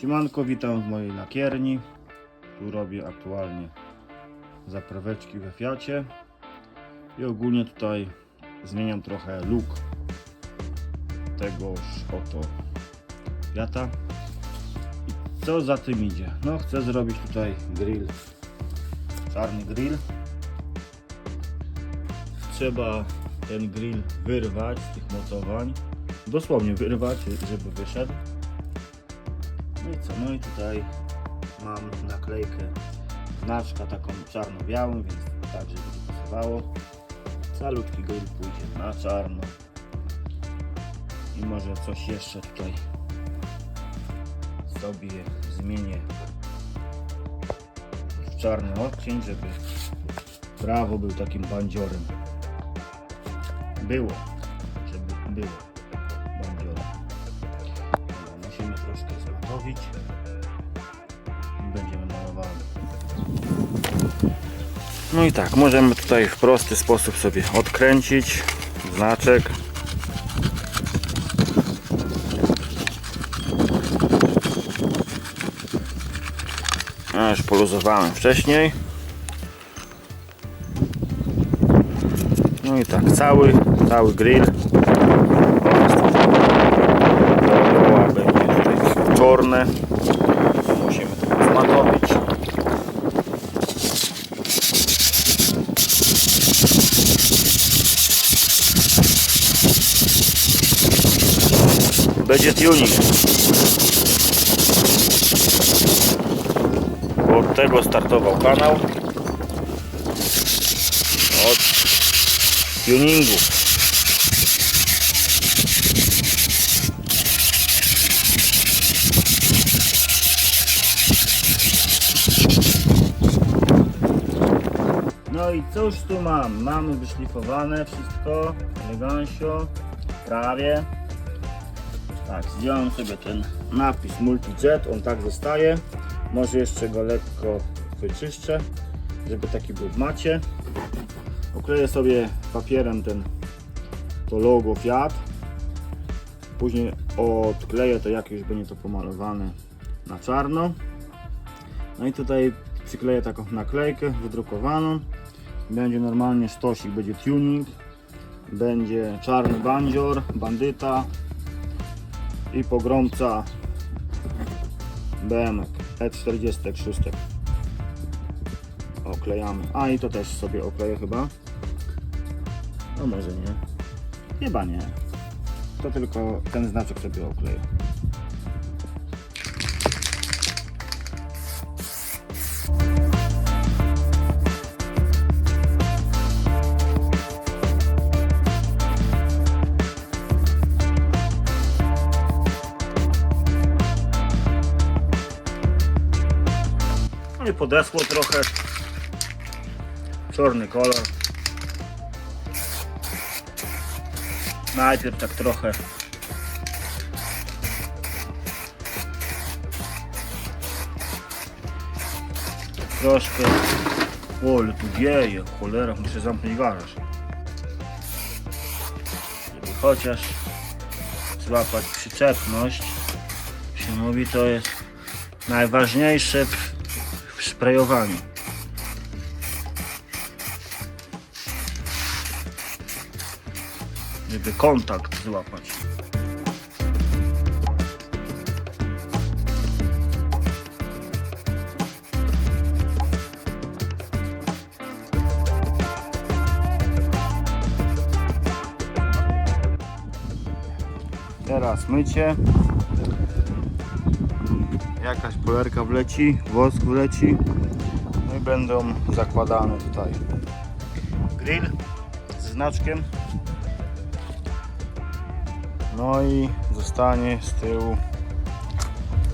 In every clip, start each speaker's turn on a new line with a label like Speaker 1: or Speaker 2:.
Speaker 1: Siemanko, witam w mojej lakierni. Tu robię aktualnie zapraweczki we Fiacie. I ogólnie tutaj zmieniam trochę look tegoż oto Fiata. I co za tym idzie? No chcę zrobić tutaj grill. Czarny grill. Trzeba ten grill wyrwać z tych mocowań. Dosłownie wyrwać, żeby wyszedł. Co? No i tutaj mam naklejkę znaczka taką czarno-białą, więc tak, żeby to pasowało. Calutki grill pójdzie na czarno. I może coś jeszcze tutaj sobie zmienię w czarny odcień, żeby prawo był takim bandziorem. Było, żeby było i będziemy malowali. No i tak, możemy tutaj w prosty sposób sobie odkręcić znaczek. A, już poluzowałem wcześniej. No i tak, cały, cały grill. Dookoła będzie czarne. Musimy to zmatowić. Będzie tuning. Od tego startował kanał. Od tuningu. No i cóż tu mam? Mamy wyszlifowane wszystko, elegancio, prawie. Tak, zdjąłem sobie ten napis Multijet, on tak zostaje. Może jeszcze go lekko wyczyszczę, żeby taki był w macie. Okleję sobie papierem ten to logo Fiat. Później odkleję to jak już będzie to pomalowane na czarno. No i tutaj przykleję taką naklejkę wydrukowaną. Będzie normalnie stosik, będzie tuning. Będzie czarny bandzior, bandyta i pogromca BMW E46 oklejamy. A i to też sobie okleję chyba. No może nie. Chyba nie. To tylko ten znaczek sobie okleję. I podesło trochę. Czarny kolor. Najpierw tak trochę. Troszkę. O, ale tu wieje, cholera, muszę zamknąć garaż. Żeby chociaż złapać przyczepność. Się mówi, to jest najważniejsze w sprayowaniu. Żeby kontakt złapać. Teraz mycie. Jakaś polerka wleci, wosk wleci. No i będą zakładane tutaj grill z znaczkiem. No i zostanie z tyłu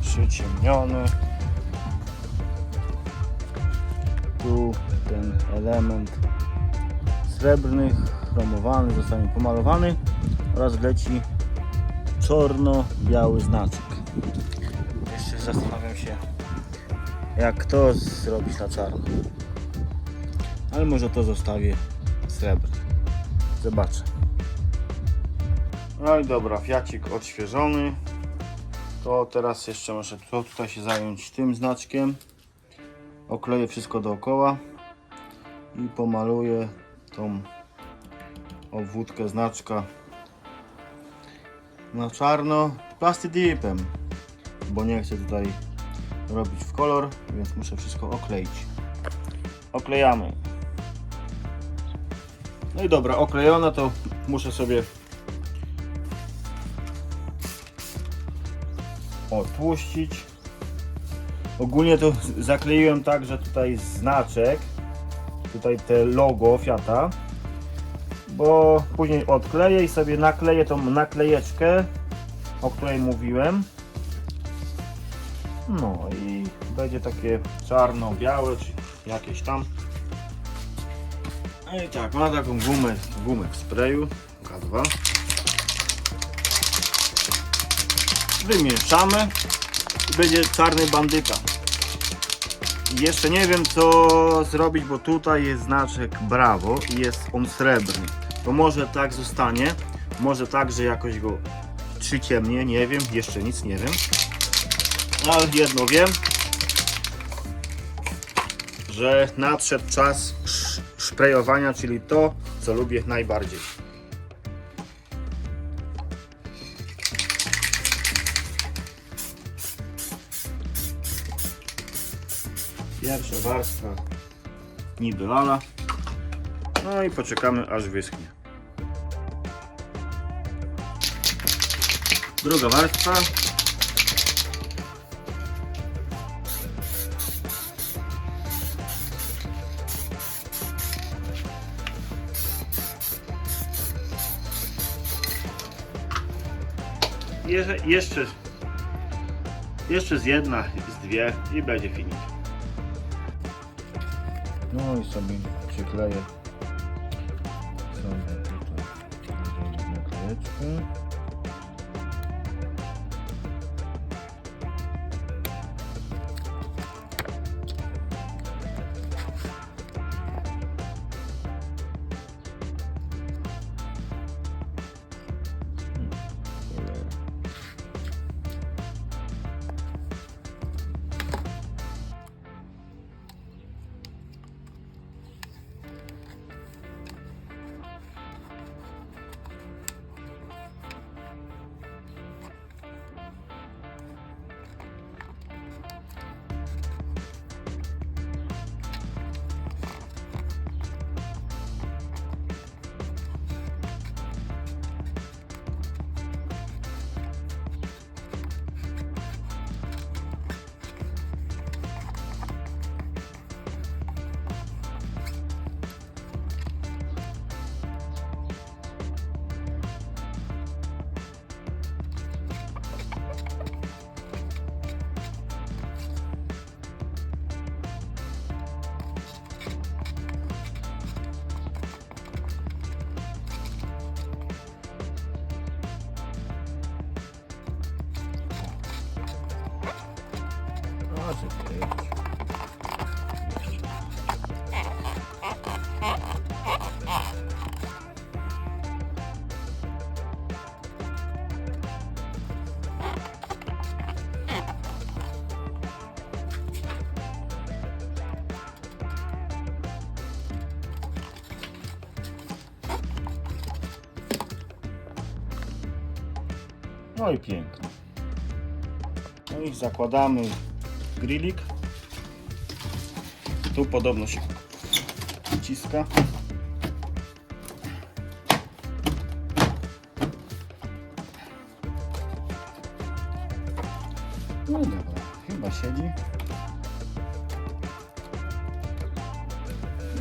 Speaker 1: przyciemniony. Tu ten element srebrny, chromowany zostanie pomalowany oraz wleci czarno-biały znaczek. Zastanawiam się jak to zrobić na czarno. Ale może to zostawię srebrny. Zobaczę. No i dobra, fiacik odświeżony. To teraz jeszcze muszę to tutaj się zająć tym znaczkiem. Okleję wszystko dookoła i pomaluję tą obwódkę znaczka na czarno plastidipem, bo nie chcę tutaj robić w kolor, więc muszę wszystko okleić. Oklejamy. No i dobra, oklejone to muszę sobie odpuścić. Ogólnie to zakleiłem tak, że tutaj znaczek, tutaj te logo Fiata, bo później odkleję i sobie nakleję tą naklejeczkę, o której mówiłem. No i będzie takie czarno-białe, czy jakieś tam. No i tak, ma taką gumę, gumę w sprayu, K2. Wymieszamy i będzie czarny bandyta. I Jeszcze nie wiem co zrobić, bo tutaj jest znaczek Bravo i jest on srebrny. To może tak zostanie, może tak, że jakoś go przyciemnię, nie wiem, jeszcze nic nie wiem. Ale jedno wiem, że nadszedł czas sz- szprejowania, czyli to, co lubię najbardziej. Pierwsza warstwa niby lala. No i poczekamy aż wyschnie. Druga warstwa. Jeże, jeszcze, jeszcze z jedna, z dwie i będzie finit. No i sobie przykleję sobie tutaj naklejeczkę. Może być. No i pięknie. No i zakładamy grillik. Tu podobno się wciska. No dobra, chyba siedzi.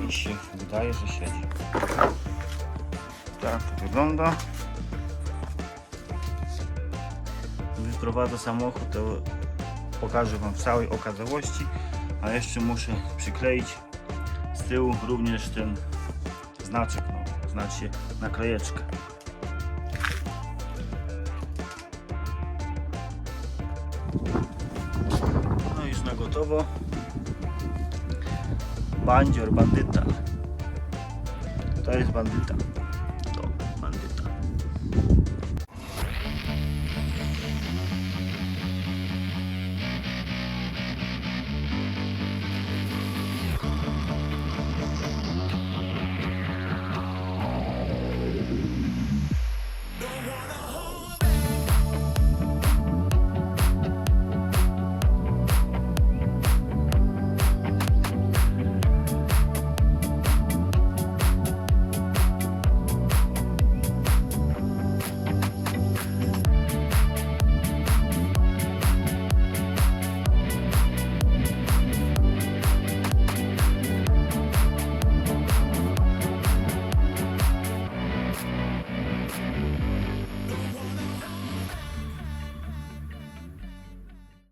Speaker 1: Mi się wydaje, że siedzi. Tak to wygląda. Gdy prowadzę samochód, pokażę Wam w całej okazałości, a jeszcze muszę przykleić z tyłu również ten znaczek, no, znaczy naklejeczkę. No już na gotowo. Bandzior, bandyta. To jest bandyta.